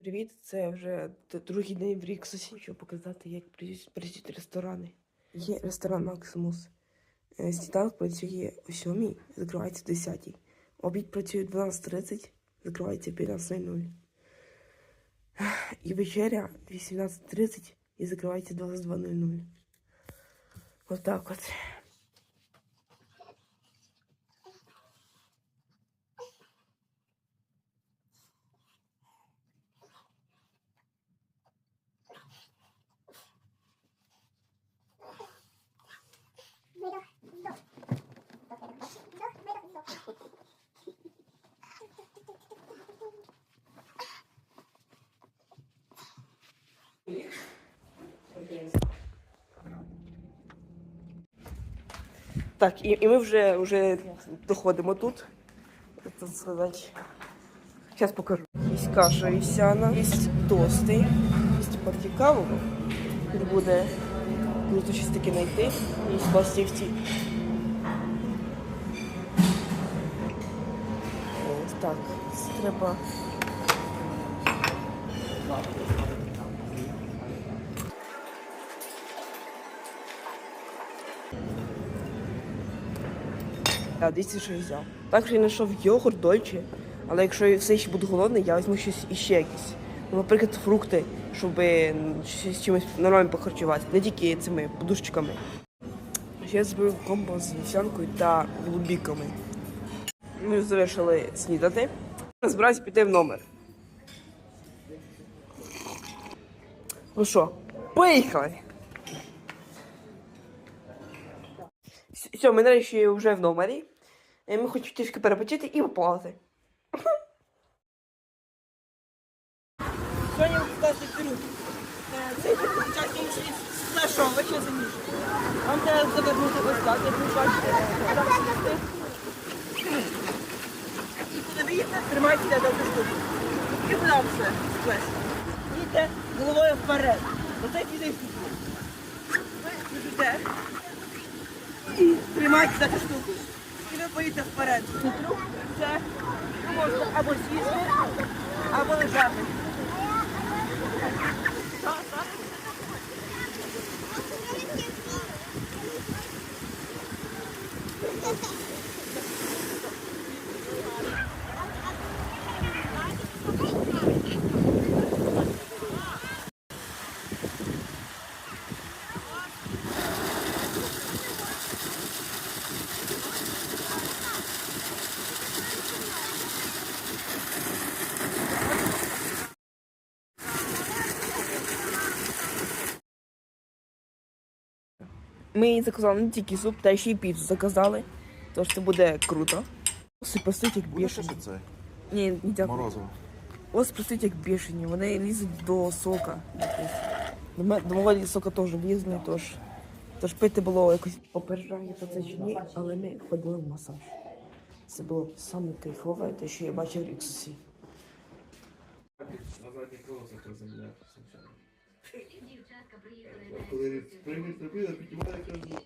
Привіт, це вже другий день в Ріксосі, щоб показати, як працюють ресторани. Є ресторан Максимус. Е, Сніданок працює о 7, закривається о 10. Обід працює о 12.30, закривається о 15.00. І вечеря 18.30 і закривається 22.00. Отак от. Так, і, і ми вже, вже доходимо тут. Сказати? Зараз покажу. Є каша вівсяна, є тости, є партій кавового. Тут буде круто щось таке знайти. Є пластівці. Ось так. Треба. Я взяв. Також я знайшов йогурт дольче, але якщо я все ще буду голодний, я візьму щось іще якесь. Ну, наприклад, фрукти, щоб щось чимось нормально похарчувати, не тільки цими подушечками. Я зробив комбо з вівсянкою та голубіками. Ми завершили снідати. Збираюся піти в номер. Ну що, поїхали! Все, ми нарешті вже в номері. Е, Ми хочемо трішки перепочити і поплавати. Сьогодні покажете трюк. Е, Цей початку на що, ви ще заміж. Вам треба так, як ви бачите. І коли ви їдете, тримайте до штуку. І куди все сплес. Їдьте головою вперед. Оце піде. Ви біжите. І тримайте за цю штуку. І ви поїдете вперед. Це можна або сісти, або лежати. Ми заказали не тільки суп, та ще й піцу заказали. Тож це буде круто. Оси просить як бішені. це? Ні, не дякую. Морозиво. Ось просить як бішені. Вони лізуть до сока. До ме- До мого сока теж лізли, тож. Тож пити було якось попереджання про це чи ні, але ми ходили в масаж. Це було саме кайфове, те, що я бачив в Ріксусі. Коли приймуть терпіли, піднімає, кажу,